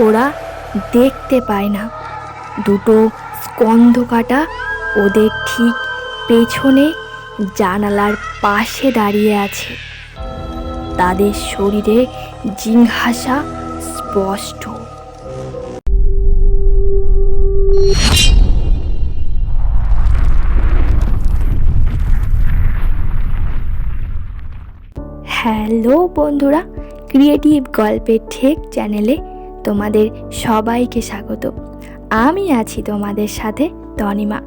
ওরা দেখতে পায় না। দুটো স্কন্ধ কাটা ওদের ঠিক পেছনে জানালার পাশে দাঁড়িয়ে আছে। তাদের শরীরে জিংহাসা স্পষ্ট। হ্যালো বন্ধুরা, ক্রিয়েটিভ গল্পের ঠেক চ্যানেলে তোমাদের সবাইকে স্বাগত। আমি আছি তোমাদের সাথে তনিমা।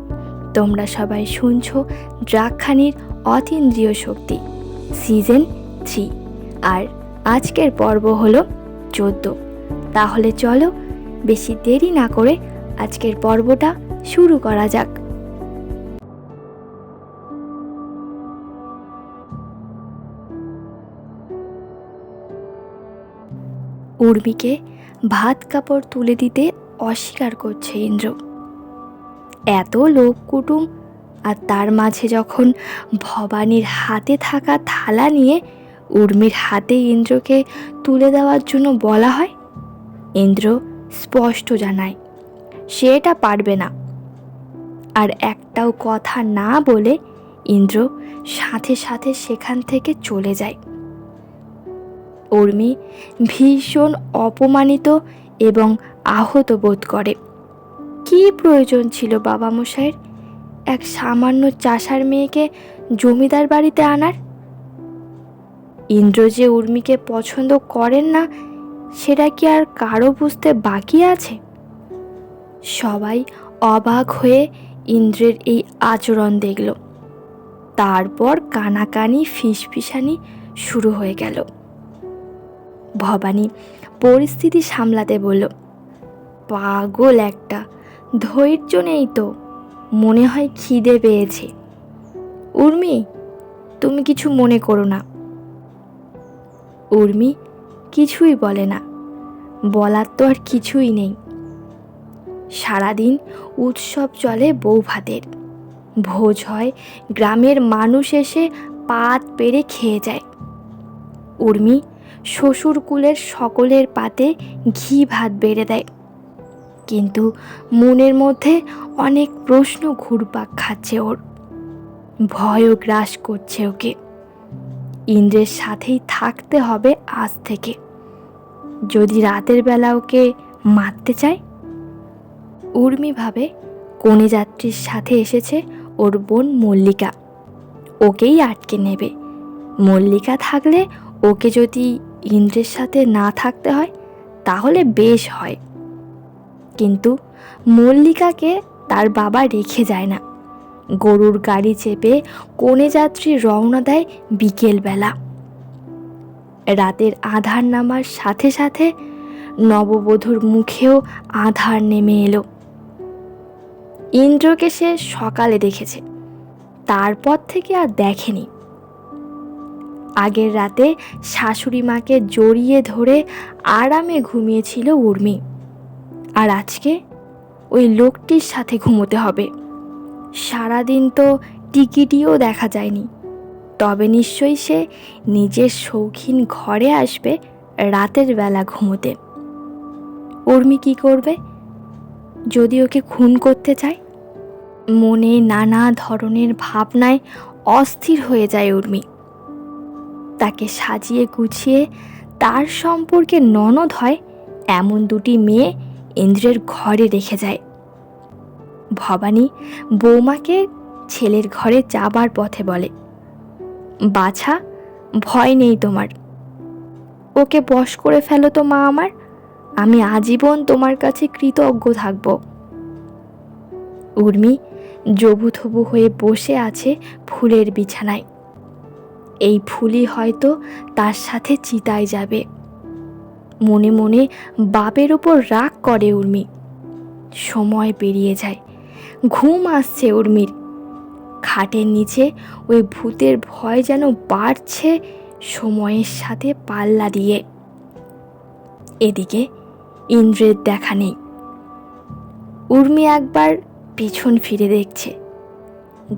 তোমরা সবাই শুনছো দ্রাক্ষানির অতীন্দ্রিয় শক্তি, সিজন থ্রি। আর আজকের পর্ব হলো চোদ্দ। তাহলে চলো বেশি দেরি না করে আজকের পর্বটা শুরু করা যাক। উর্মিকে ভাত কাপড় তুলে দিতে অস্বীকার করছে ইন্দ্র। এত লোক কুটুম আর তার মাঝে যখন ভবানীর হাতে থাকা থালা নিয়ে উর্মির হাতে ইন্দ্রকে তুলে দেওয়ার জন্য বলা হয়, ইন্দ্র স্পষ্ট জানায়, সে এটা পারবে না। আর একটাও কথা না বলে ইন্দ্র সাথে সাথে সেখান থেকে চলে যায়। উর্মি ভীষণ অপমানিত এবং আহত বোধ করে। কী প্রয়োজন ছিল বাবা মশাইয়ের এক সামান্য চাষার মেয়েকে জমিদার বাড়িতে আনার? ইন্দ্র যে উর্মিকে পছন্দ করেন না, সেটা কি আর কারও বুঝতে বাকি আছে? সবাই অবাক হয়ে ইন্দ্রের এই আচরণ দেখল। তারপর কানাকানি, ফিসফিসানি শুরু হয়ে গেল। ভবানী পরিস্থিতি সামলাতে বলল, পাগল একটা, ধৈর্য নেই তো, মনে হয় খিদে পেয়েছে। উর্মি, তুমি কিছু মনে করো না। উর্মি কিছুই বলে না, বলার তো আর কিছুই নেই। সারাদিন উৎসব চলে বউ ভাতের ভোজ হয়, গ্রামের মানুষ এসে পাত পেরে খেয়ে যায়। উর্মি শ্বশুর কুলের সকলের পাতে ঘি ভাত বেড়ে দেয়। কিন্তু মনের মধ্যে অনেক প্রশ্ন ঘুরপাক খাচ্ছে ওর। ভয়ও গ্রাস করছে ওকে। ইন্দ্রের সাথেই থাকতে হবে আজ থেকে। যদি রাতের বেলা ওকে মারতে চায়? উর্মি ভাবে কনে যাত্রীর সাথে এসেছে ওর বোন মল্লিকা। ওকেই আটকে নেবে। মল্লিকা থাকলে ওকে যদি ইন্দ্রের সাথে না থাকতে হয়, তাহলে বেশ হয়। কিন্তু মল্লিকাকে তার বাবা রেখে যায় না। গরুর গাড়ি চেপে কনে যাত্রী রওনা দেয় বিকেলবেলা। রাতের আধার নামার সাথে সাথে নববধূর মুখেও আধার নেমে এলো। ইন্দ্রকে সে সকালে দেখেছে। তারপর থেকে আর দেখেনি। আগের রাতে শাশুড়ি মাকে জড়িয়ে ধরে আরামে ঘুমিয়েছিল উর্মি। আর আজকে ওই লোকটির সাথে ঘুমোতে হবে। সারাদিন তো টিকিটিও দেখা যায়নি। তবে নিশ্চয়ই সে নিজের শৌখিন ঘরে আসবে রাতের বেলা ঘুমোতে। উর্মি কি করবে? যদি ওকে খুন করতে চায়? মনে নানা ধরনের ভাবনায় অস্থির হয়ে যায় উর্মি। তাকে সাজিয়ে গুছিয়ে তার সম্পর্কে ননদ হয়, এমন দুটি মেয়ে ইন্দ্রের ঘরে রেখে যায়। ভবানী বৌমাকে ছেলের ঘরে যাবার পথে বলে, বাছা, ভয় নেই তোমার। ওকে বশ করে ফেলো তো মা আমার। আমি আজীবন তোমার কাছে কৃতজ্ঞ থাকব। উর্মি জবুথবু হয়ে বসে আছে ফুলের বিছানায়। এই ফুলই হয়তো তার সাথে চিতায় যাবে। মনে মনে বাপের ওপর রাগ করে উর্মি। সময় পেরিয়ে যায়। ঘুম আসছে উর্মির। খাটের নিচে ওই ভূতের ভয় যেন বাড়ছে সময়ের সাথে পাল্লা দিয়ে। এদিকে ইন্দ্রের দেখা নেই। উর্মি একবার পিছন ফিরে দেখছে।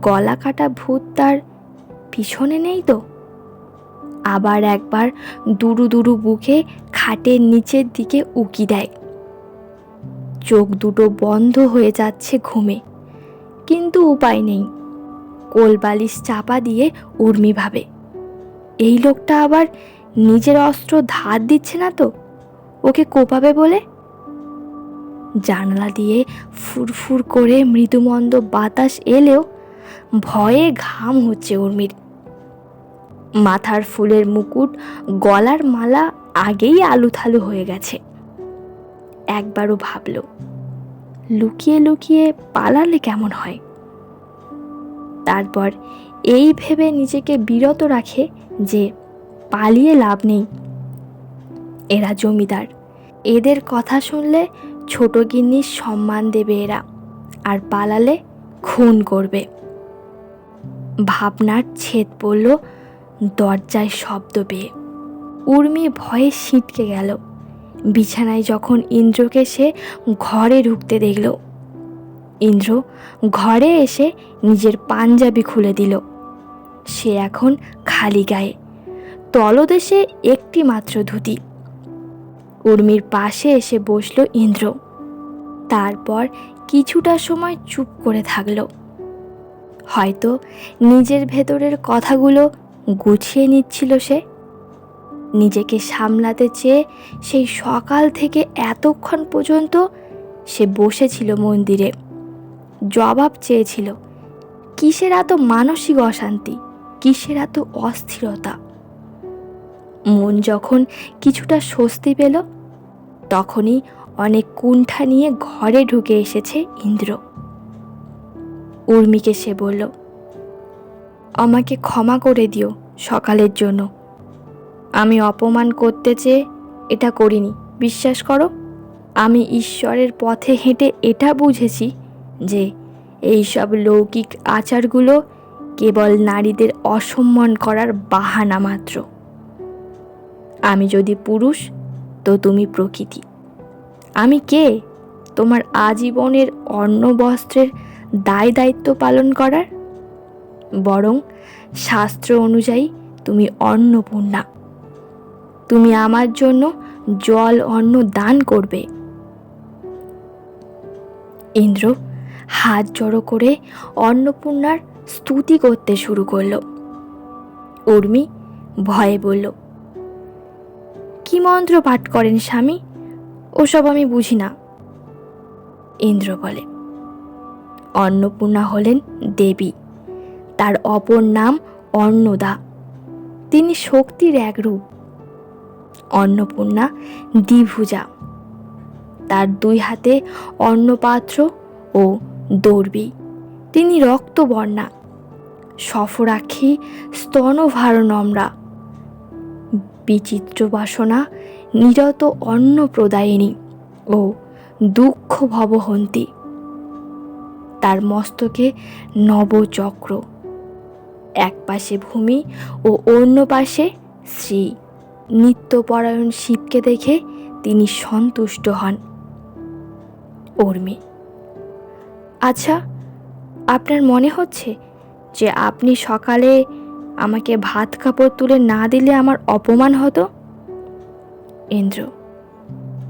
গলা কাটা ভূত তার পিছনে নেই তো? আবার একবার দুরু দুরু বুকে খাটের নিচের দিকে উকি দেয়। চোখ দুটো বন্ধ হয়ে যাচ্ছে ঘুমে। কিন্তু উপায় নেই। কোলবালিশ চাপা দিয়ে উর্মি ভাবে, এই লোকটা আবার নিজের অস্ত্র ধার দিচ্ছে না তো? ওকে কোপাবে বলে? জানলা দিয়ে ফুরফুর করে মৃদুমন্দ বাতাস এলেও ভয়ে ঘাম হচ্ছে উর্মির। মাথার ফুলের মুকুট, গলার মালা আগেই আলুথালু হয়ে গেছে। একবারও ভাবল, লুকিয়ে লুকিয়ে পালালে কেমন হয়? তারপর এই ভেবে নিজেকে বিরত রাখে যে পালিয়ে লাভ নেই। এরা জমিদার। এদের কথা শুনলে ছোট গিন্নির সম্মান দেবে এরা, আর পালালে খুন করবে। ভাবনার ছেদ পড়ল দরজায় শব্দ পেয়ে। উর্মি ভয়ে ছিটকে গেল। বিছানায় যখন ইন্দ্রকে সে ঘরে ঢুকতে দেখল, ইন্দ্র ঘরে এসে নিজের পাঞ্জাবি খুলে দিল। সে এখন খালি গায়ে। তলদেশে একটি মাত্র ধুতি। উর্মির পাশে এসে বসল ইন্দ্র। তারপর কিছুটা সময় চুপ করে থাকল। হয়তো নিজের ভেতরের কথাগুলো গুছিয়ে নিচ্ছিল সে। নিজেকে সামলাতে চেয়ে সেই সকাল থেকে এতক্ষণ পর্যন্ত সে বসেছিল মন্দিরে। জবাব চেয়েছিল, কিসের এত মানসিক অশান্তি? কিসের এত অস্থিরতা? মন যখন কিছুটা স্বস্তি পেল, তখনই অনেক কুণ্ঠা নিয়ে ঘরে ঢুকে এসেছে ইন্দ্র। উর্মিকে সে বলল আমাকে ক্ষমা করে দিও সকালের জন্য। আমি অপমান করতে চেয়ে এটা করিনি, বিশ্বাস করো। আমি ঈশ্বরের পথে হেঁটে এটা বুঝেছি যে এইসব লৌকিক আচারগুলো কেবল নারীদের অসম্মান করার বাহানা মাত্র। আমি যদি পুরুষ, তো তুমি প্রকৃতি। আমি কে? তোমার আজীবনের অন্ন বস্ত্রের দায় দায়িত্ব পালন করার? বরং শাস্ত্র অনুযায়ী তুমি অন্নপূর্ণা। তুমি আমার জন্য জল, অন্ন দান করবে। ইন্দ্র হাত জড়ো করে অন্নপূর্ণার স্তুতি করতে শুরু করল। উর্মি ভয়ে বলল, কি মন্ত্র পাঠ করেন স্বামী? ওসব আমি বুঝি না। ইন্দ্র বলে, অন্নপূর্ণা হলেন দেবী। তার অপর নাম অন্নদা। তিনি শক্তির এক রূপ। অন্নপূর্ণা দ্বিভুজা। তার দুই হাতে অন্নপাত্র ও দর্বি। তিনি রক্তবর্ণা। সফরাক্ষী স্তনভারনম্রা। বিচিত্র বাসনা, নিরত অন্ন প্রদায়িনী ও দুঃখ ভবহন্তী তার মস্তকে নবচক্র। এক পাশে ভূমি ও অন্য পাশে শ্রী। নিত্যপরায়ণ শিবকে দেখে তিনি সন্তুষ্ট হন। উর্মি আচ্ছা আপনার মনে হচ্ছে যে আপনি সকালে আমাকে ভাত কাপড় তুলে না দিলে আমার অপমান হতো? ইন্দ্র,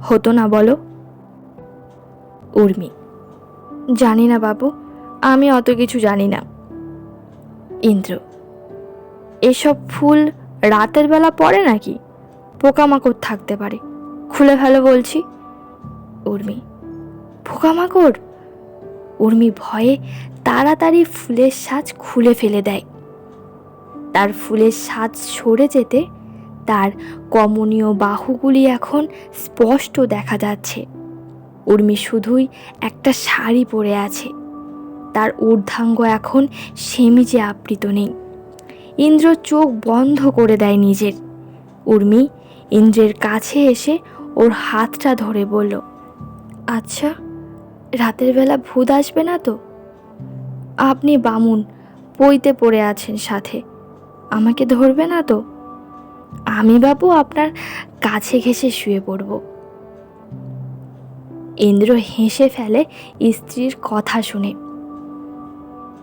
হতো না বলো। উর্মি, জানি না বাবু, আমি অত কিছু জানি না। ইন্দ্র, এসব ফুল রাতের বেলা পড়ে নাকি? পোকামাকড় থাকতে পারে। খুলে ফেলো বলছি। উর্মি, পোকামাকড়? উর্মি ভয়ে তাড়াতাড়ি ফুলের সাজ খুলে ফেলে দেয়। তার ফুলের সাজ সরে যেতে তার কমনীয় বাহুগুলি এখন স্পষ্ট দেখা যাচ্ছে। উর্মি শুধুই একটা শাড়ি পরে আছে। তার ঊর্ধ্বাঙ্গ এখন সেমিজে আবৃত নেই। ইন্দ্র চোখ বন্ধ করে দেয় নিজের। উর্মি ইন্দ্রের কাছে এসে ওর হাতটা ধরে বলল আচ্ছা রাতের বেলা ভূত আসবে না তো? আপনি বামুন, পইতে পড়ে আছেন সাথে। আমাকে ধরবে না তো? আমি বাবু আপনার কাছে ঘেসে শুয়ে পড়ব। ইন্দ্র হেসে ফেলে স্ত্রীর কথা শুনে।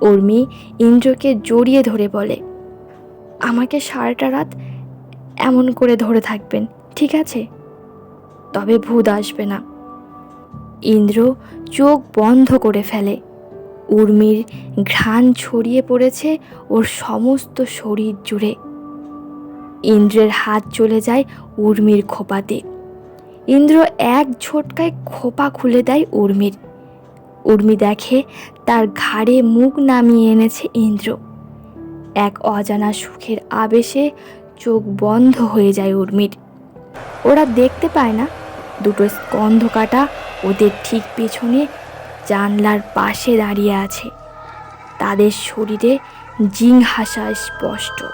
উর্মি ইন্দ্রকে জড়িয়ে ধরে বলে, আমাকে সারাটা রাত এমন করে ধরে থাকবেন, ঠিক আছে? তবে ভূত আসবে না। ইন্দ্র চোখ বন্ধ করে ফেলে। উর্মির ঘ্রাণ ছড়িয়ে পড়েছে ওর সমস্ত শরীর জুড়ে। ইন্দ্রের হাত চলে যায় উর্মির খোপাতে। ইন্দ্র এক ঝটকায় খোপা খুলে দেয় উর্মির। উর্মি দেখে তার ঘাড়ে মুখ নামিয়ে এনেছে ইন্দ্র। এক অজানা সুখের আবেশে চোখ বন্ধ হয়ে যায় উর্মির। ওরা দেখতে পায় না, দুটো স্কন্ধ কাটা ওদের ঠিক পেছনে জানলার পাশে দাঁড়িয়ে আছে। তাদের শরীরে জিংহাসা স্পষ্ট।